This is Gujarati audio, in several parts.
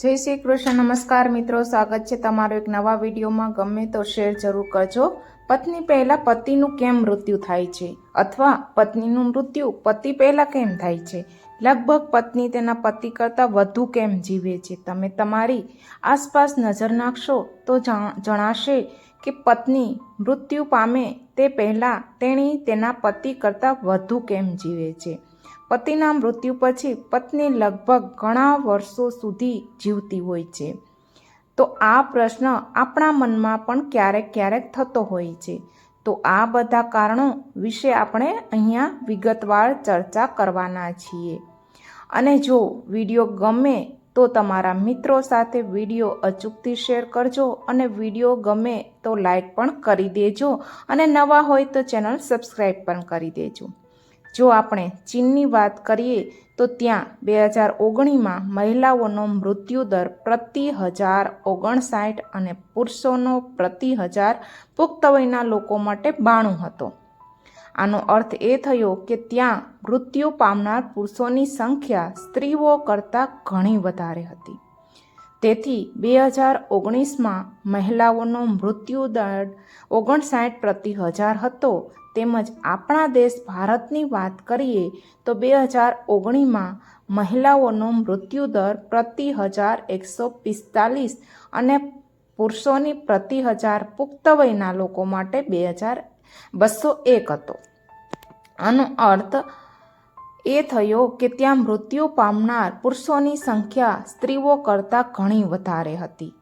જય શ્રી કૃષ્ણ, નમસ્કાર મિત્રો. સ્વાગત છે તમારો એક નવા વિડીયોમાં. ગમે તો શેર જરૂર કરજો. પત્ની પહેલાં પતિનું કેમ મૃત્યુ થાય છે? અથવા પત્નીનું મૃત્યુ પતિ પહેલાં કેમ થાય છે? લગભગ પત્ની તેના પતિ કરતાં વધુ કેમ જીવે છે? તમે તમારી આસપાસ નજર નાખશો તો જણાશે કે પત્ની મૃત્યુ પામે તે પહેલાં તેણી તેના પતિ કરતાં વધુ કેમ જીવે છે? પતિના મૃત્યુ પછી પત્ની લગભગ ઘણા વર્ષો સુધી જીવતી હોય છે. તો આ પ્રશ્ન આપણા મનમાં પણ ક્યારેક ક્યારેક થતો હોય છે. તો આ બધા કારણો વિશે આપણે અહીંયા વિગતવાર ચર્ચા કરવાના છીએ. અને જો વીડિયો ગમે તો તમારા મિત્રો સાથે વીડિયો અચૂકથી શેર કરજો અને વીડિયો ગમે તો લાઈક પણ કરી દેજો અને નવા હોય તો ચેનલ સબસ્ક્રાઈબ પણ કરી દેજો. જો આપણે ચીનની વાત કરીએ, તો ત્યાં બે હજાર ઓગણીમાં મહિલાઓનો મૃત્યુ દર પ્રતિ હજાર ઓગણસાઠ અને પુરુષોનો પ્રતિ હજાર પુખ્ત વયના લોકો માટે બાણું હતો. આનો અર્થ એ થયો કે ત્યાં મૃત્યુ પામનાર પુરુષોની સંખ્યા સ્ત્રીઓ કરતાં ઘણી વધારે હતી. તેથી બે હજાર ઓગણીસમાં મહિલાઓનો મૃત્યુ દર ઓગણસાઠ પ્રતિ હજાર હતો તેમજ આપણા દેશ ભારતની વાત કરીએ તો બે હજાર ઓગણીમાં મહિલાઓનો મૃત્યુદર પ્રતિ હજાર એકસો પિસ્તાલીસ અને પુરુષોની પ્રતિ હજાર પુખ્ત વયના લોકો માટે બે હજાર બસો એક હતો. આનો અર્થ એ થયો કે ત્યાં મૃત્યુ પામનાર પુરુષોની સંખ્યા સ્ત્રીઓ કરતાં ઘણી વધારે હતી.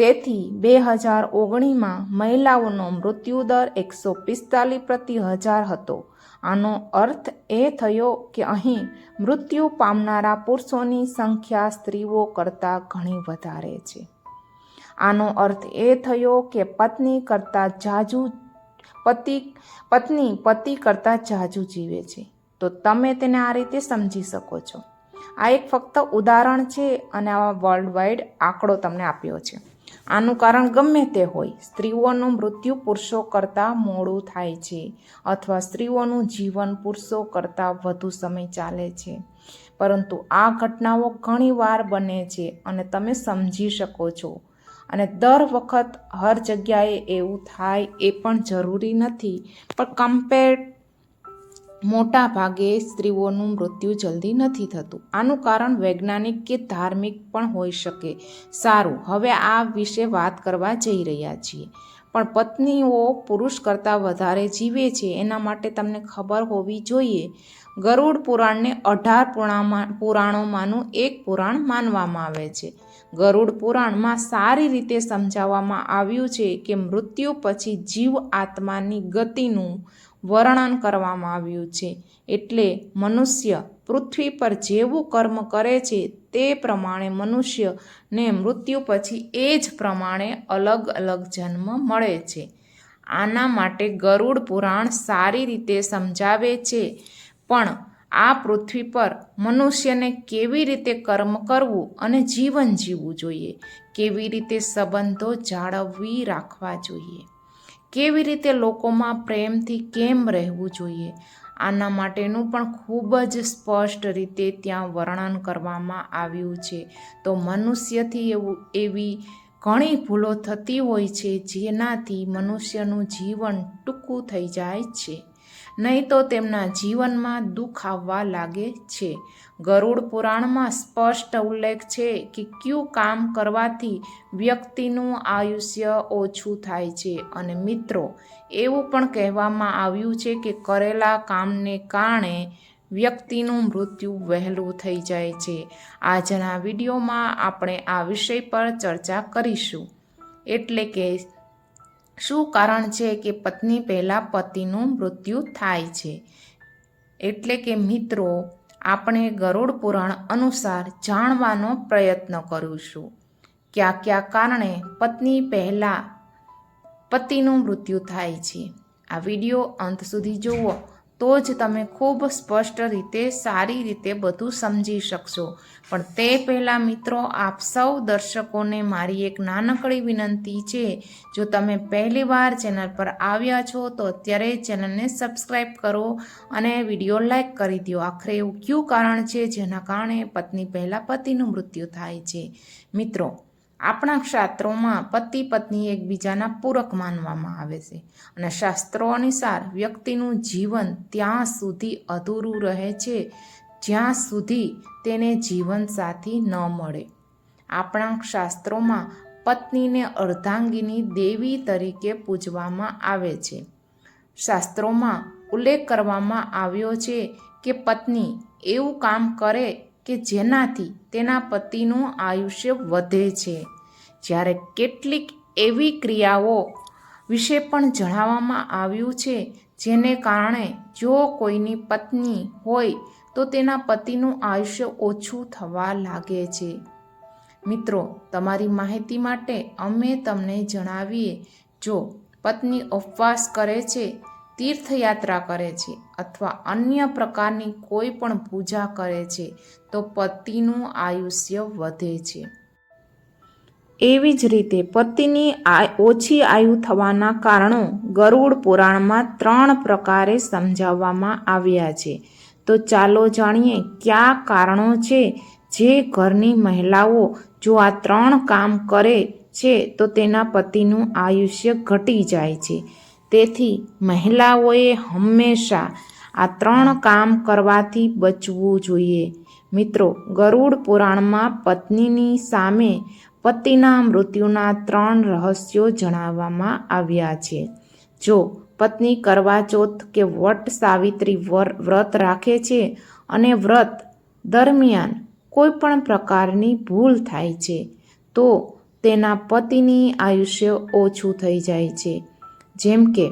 તેથી બે હજાર ઓગણીમાં મહિલાઓનો મૃત્યુદર એકસો પિસ્તાલીસ પ્રતિ હજાર હતો. આનો અર્થ એ થયો કે અહીં મૃત્યુ પામનારા પુરુષોની સંખ્યા સ્ત્રીઓ કરતાં ઘણી વધારે છે. આનો અર્થ એ થયો કે પત્ની કરતાં જાજુ પતિ, પત્ની, પતિ કરતાં જાજુ જીવે છે. તો તમે તેને આ રીતે સમજી શકો છો. આ એક ફક્ત ઉદાહરણ છે અને આ વર્લ્ડ વાઇડ આંકડો તમને આપ્યો છે. આનું કારણ ગમે તે હોય, સ્ત્રીઓનું મૃત્યુ પુરુષો કરતાં મોડું થાય છે અથવા સ્ત્રીઓનું જીવન પુરુષો કરતાં વધુ સમય ચાલે છે. પરંતુ આ ઘટનાઓ ઘણીવાર બને છે અને તમે સમજી શકો છો. અને દર વખત હર જગ્યાએ એવું થાય એ પણ જરૂરી નથી. પણ કમ્પેર મોટા ભાગે સ્ત્રીઓનું મૃત્યુ જલ્દી નથી થતું. આનું કારણ વૈજ્ઞાનિક કે ધાર્મિક પણ હોઈ શકે. સારું, હવે આ વિશે વાત કરવા જઈ રહ્યા છીએ. પણ પત્નીઓ પુરુષ કરતાં વધારે જીવે છે, એના માટે તમને ખબર હોવી જોઈએ. ગરુડ પુરાણને અઢાર પુરાણમાં પુરાણોમાંનું એક પુરાણ માનવામાં આવે છે. ગરુડ પુરાણમાં સારી રીતે સમજાવવામાં આવ્યું છે કે મૃત્યુ પછી જીવ આત્માની ગતિનું વર્ણન કરવામાં આવ્યું છે. એટલે મનુષ્ય પૃથ્વી પર જેવું કર્મ કરે છે તે પ્રમાણે મનુષ્યને મૃત્યુ પછી એ જ પ્રમાણે અલગ અલગ જન્મ મળે છે. આના માટે ગરુડ પુરાણ સારી રીતે સમજાવે છે. પણ આ પૃથ્વી પર મનુષ્યને કેવી રીતે કર્મ કરવું અને જીવન જીવવું જોઈએ? કેવી રીતે સંબંધો જાળવવી રાખવા જોઈએ? કેવી રીતે લોકોમાં પ્રેમથી કેમ રહેવું જોઈએ? આના માટેનું પણ ખૂબ જ સ્પષ્ટ રીતે ત્યાં વર્ણન કરવામાં આવ્યું છે. તો મનુષ્યથી એવું, એવી ઘણી ભૂલો થતી હોય છે જેનાથી મનુષ્યનું જીવન ટૂંકું થઈ જાય છે. નહીં તો તેમના જીવનમાં દુઃખ આવવા લાગે છે. ગરુડ પુરાણમાં સ્પષ્ટ ઉલ્લેખ છે કે કયું કામ કરવાથી વ્યક્તિનું આયુષ્ય ઓછું થાય છે. અને મિત્રો, એવું પણ કહેવામાં આવ્યું છે કે કરેલા કામને કારણે વ્યક્તિનું મૃત્યુ વહેલું થઈ જાય છે. આજના વિડીયોમાં આપણે આ વિષય પર ચર્ચા કરીશું. એટલે કે શું કારણ છે કે પત્ની પહેલાં પતિનું મૃત્યુ થાય છે? એટલે કે મિત્રો, આપણે ગરુડ પુરાણ અનુસાર જાણવાનો પ્રયત્ન કરીશું. કયા કયા કારણે પત્ની પહેલાં પતિનું મૃત્યુ થાય છે? આ વીડિયો અંત સુધી જુઓ. તો જ તમે ખૂબ સ્પષ્ટ રીતે સારી રીતે બધું સમજી શકશો. પણ તે પહેલાં મિત્રો, આપ સૌ દર્શકોને મારી એક નાનકડી વિનંતી છે, જો તમે પહેલીવાર ચેનલ પર આવ્યા છો, તો અત્યારે ચેનલને સબસ્ક્રાઈબ કરો અને વીડિયો લાઈક કરી દો. આખરે એવું કયું કારણ છે, જેના કારણે પત્ની પહેલાં પતિનું મૃત્યુ થાય છે? મિત્રો આપણા શાસ્ત્રોમાં પતિ પત્ની એકબીજાના પૂરક માનવામાં આવે છે. અને શાસ્ત્રો અનુસાર વ્યક્તિનું જીવન ત્યાં સુધી અધૂરું રહે છે, જ્યાં સુધી તેને જીવનસાથી ન મળે. આપણા શાસ્ત્રોમાં પત્નીને અર્ધાંગીની દેવી તરીકે પૂજવામાં આવે છે. શાસ્ત્રોમાં ઉલ્લેખ કરવામાં આવ્યો છે કે પત્ની એવું કામ કરે કે જેનાથી તેના પતિનું આયુષ્ય વધે છે. જ્યારે કેટલીક એવી ક્રિયાઓ વિશે પણ જણાવવામાં આવ્યું છે, જેને કારણે જો કોઈની પત્ની હોય તો તેના પતિનું આયુષ્ય ઓછું થવા લાગે છે. મિત્રો, તમારી માહિતી માટે અમે તમને જણાવીએ, જો પત્ની ઉપવાસ કરે છે તીર્થયાત્રા કરે છે અથવા અન્ય પ્રકારની કોઈ પણ પૂજા કરે છે, તો પતિનું આયુષ્ય વધે છે. એવી જ રીતે પતિની ઓછી આયુ થવાના કારણો ગરુડ પુરાણમાં ત્રણ પ્રકારે સમજાવવામાં આવ્યા છે. તો ચાલો જાણીએ કયા કારણો છે જે ઘરની મહિલાઓ જો આ ત્રણ કામ કરે છે, તો તેના પતિનું આયુષ્ય ઘટી જાય છે. તેથી મહિલાઓએ હંમેશા આ ત્રણ કામ કરવાથી બચવું જોઈએ. મિત્રો, ગરુડ પુરાણમાં પત્નીની સામે પતિના મૃત્યુના ત્રણ રહસ્યો જણાવવામાં આવ્યા છે. જો પત્ની કરવાચોથ કે વટ સાવિત્રી વ્રત રાખે છે અને વ્રત દરમિયાન કોઈ પણ પ્રકારની ભૂલ થાય છે, તો તેના પતિની આયુષ્ય ઓછું થઈ જાય છે. જેમ કે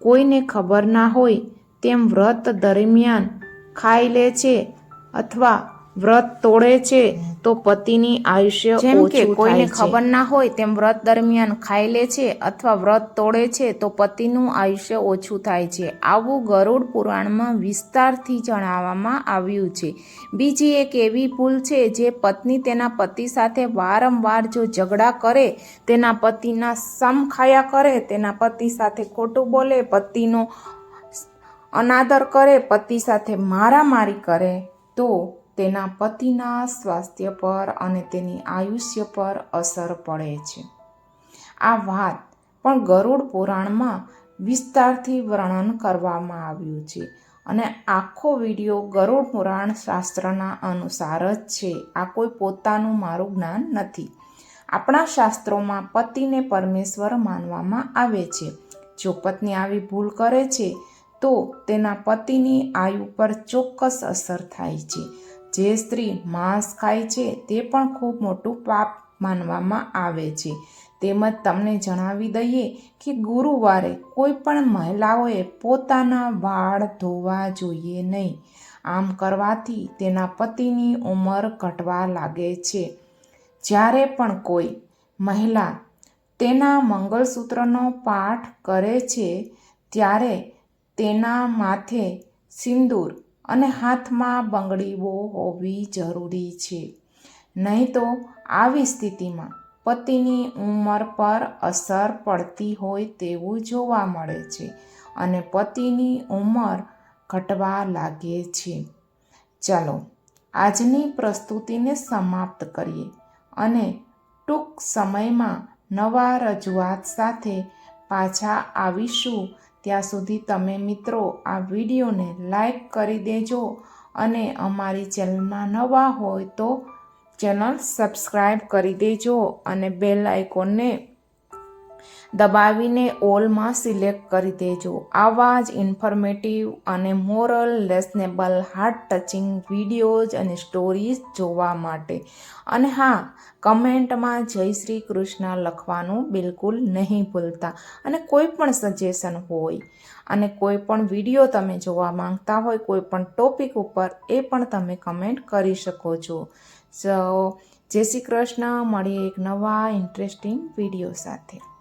કોઈને ખબર ના હોય તેમ વ્રત દરમિયાન ખાઈ લે છે અથવા વ્રત તોડે છે તો પતિની આયુષ્ય જેમ કે કોઈને ખબર ના હોય તેમ વ્રત દરમિયાન ખાઈ લે છે અથવા વ્રત તોડે છે તો પતિનું આયુષ્ય ઓછું થાય છે. આવું ગરુડ પુરાણમાં વિસ્તારથી જણાવવામાં આવ્યું છે. બીજી એક એવી ભૂલ છે જે પત્ની તેના પતિ સાથે વારંવાર જો ઝઘડા કરે તેના પતિના સમ ખાયા કરે તેના પતિ સાથે ખોટું બોલે પતિનો અનાદર કરે પતિ સાથે મારામારી કરે તો તેના પતિના સ્વાસ્થ્ય પર અને તેની આયુષ્ય પર અસર પડે છે. આ વાત પણ ગરુડ પુરાણમાં વિસ્તારથી વર્ણન કરવામાં આવ્યું છે અને આખો વીડિયો ગરુડ પુરાણ શાસ્ત્રના અનુસાર જ છે. આ કોઈ પોતાનું મારું જ્ઞાન નથી. આપણા શાસ્ત્રોમાં પતિને પરમેશ્વર માનવામાં આવે છે. જો પત્ની આવી ભૂલ કરે છે, તો તેના પતિની આયુ પર ચોક્કસ અસર થાય છે. જે સ્ત્રી માંસ ખાય છે તે પણ ખૂબ મોટું પાપ માનવામાં આવે છે. તેમજ તમને જણાવી દઈએ કે ગુરુવારે કોઈ પણ મહિલાઓએ પોતાના વાળ ધોવા જોઈએ નહીં. આમ કરવાથી તેના પતિની ઉંમર ઘટવા લાગે છે. જ્યારે પણ કોઈ મહિલા તેના મંગળસૂત્રનો પાઠ કરે છે, ત્યારે તેના માથે સિંદૂર અને હાથમાં બંગડીઓ હોવી જરૂરી છે. નહીં તો આવી સ્થિતિમાં પતિની ઉંમર પર અસર પડતી હોય તેવું જોવા મળે છે અને પતિની ઉંમર ઘટવા લાગે છે. ચાલો આજની પ્રસ્તુતિને સમાપ્ત કરીએ અને ટૂંક સમયમાં નવા રજૂઆત સાથે પાછા આવીશું. ત્યાં સુધી તમે મિત્રો આ વિડીયોને લાઈક કરી દેજો અને અમારી ચેનલમાં નવા હોય તો ચેનલ સબસ્ક્રાઈબ કરી દેજો અને બેલ આઇકોનને દબાવીને ઓલમાં સિલેક્ટ કરી દેજો. આવા જ ઇન્ફોર્મેટિવ અને moral lessonable heart touching videos અને સ્ટોરીઝ જોવા માટે. અને હા કમેન્ટમાં જય શ્રી કૃષ્ણ લખવાનું બિલકુલ નહીં ભૂલતા. અને કોઈ પણ સજેશન હોય અને કોઈ પણ વીડિયો તમે જોવા માંગતા હોય, કોઈ પણ ટોપિક ઉપર, એ પણ તમે કમેન્ટ કરી શકો છો. સો જય શ્રી કૃષ્ણ. મળીએ એક નવા ઇન્ટરેસ્ટિંગ વીડિયો સાથે.